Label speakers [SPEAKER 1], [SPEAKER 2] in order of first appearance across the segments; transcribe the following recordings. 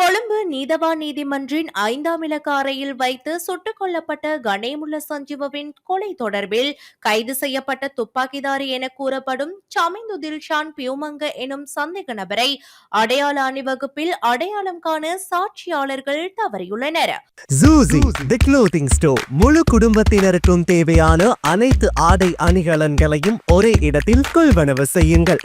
[SPEAKER 1] கொழும்பு நீதவான் நீதிமன்றின் ஐந்தாம் இலக்க அறையில் வைத்து சுட்டுக் கொல்லப்பட்ட கணேமுல்ல சஞ்சீவவின் கொலை தொடர்பில் கைது செய்யப்பட்ட துப்பாக்கிதாரி என கூறப்படும் சமிந்து தில்ஷான் பியூமங்க எனும் சந்தேக நபரை அடையாள அணிவகுப்பில் அடையாளம் காண சாட்சியாளர்கள் தவறியுள்ளனர்.
[SPEAKER 2] ஜூசி தி க்ளோதிங் ஸ்டோர் முழு குடும்பத்தினருக்கும் தேவையான அனைத்து ஆடை அணிகலன்களையும் ஒரே இடத்தில் கொள்வனவு செய்யுங்கள்.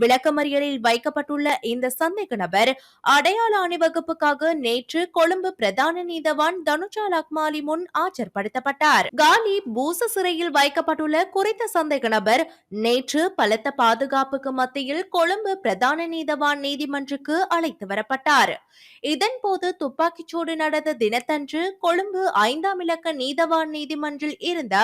[SPEAKER 1] விளக்கமறியலில் வைக்கப்பட்டுள்ள இந்த சந்தேக நபர் அடையாள அணிவகுப்புக்காக நேற்று கொழும்பு பிரதான நீதவான் தனுஷா லக்மாலி முன் ஆஜர்படுத்தப்பட்டார். காலி பூச சிறையில் வைக்கப்பட்டுள்ள குறித்த சந்தேக நபர் நேற்று பலத்த பாதுகாப்புக்கு மத்தியில் கொழும்பு பிரதான நீதவான் நீதிமன்றுக்கு அழைத்து வரப்பட்டார். இதன்போது துப்பாக்கிச்சூடு நடந்த தினத்தன்று கொழும்பு ஐந்தாம் இலக்க நீதவான் நீதிமன்றில் இருந்த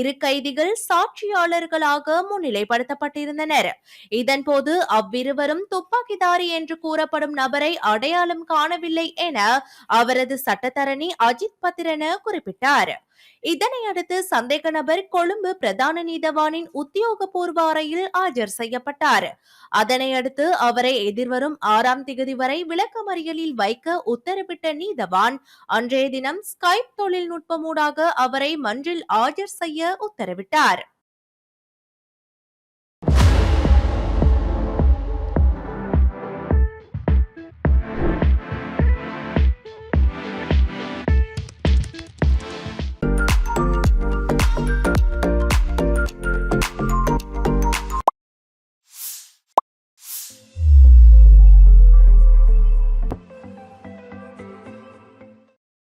[SPEAKER 1] இரு கைதிகள் சாட்சியாளர்களாக முன்னிலைப்படுத்தப்பட்டிருந்தனர். இதன்போது அவ்விருவரும் துப்பாக்கிதாரி என்று கூறப்படும் நபரை அடையாளம் காணவில்லை என அவரது சட்டத்தரணி அஜித் பத்திரன குறிப்பிட்டார். இதனை அடுத்து சந்தேக நபர் கொழும்பு பிரதான நீதவானின் உத்தியோகபூர்வ அறையில் ஆஜர் செய்யப்பட்டார். அதனை அடுத்து அவரை எதிர்வரும் ஆறாம் திகதி வரை விளக்கமறியலில் வைக்க உத்தரவிட்ட நீதவான் அன்றைய தினம் ஸ்கைப் தொழில்நுட்பமூடாக அவரை மன்றில் ஆஜர் செய்ய உத்தரவிட்டார்.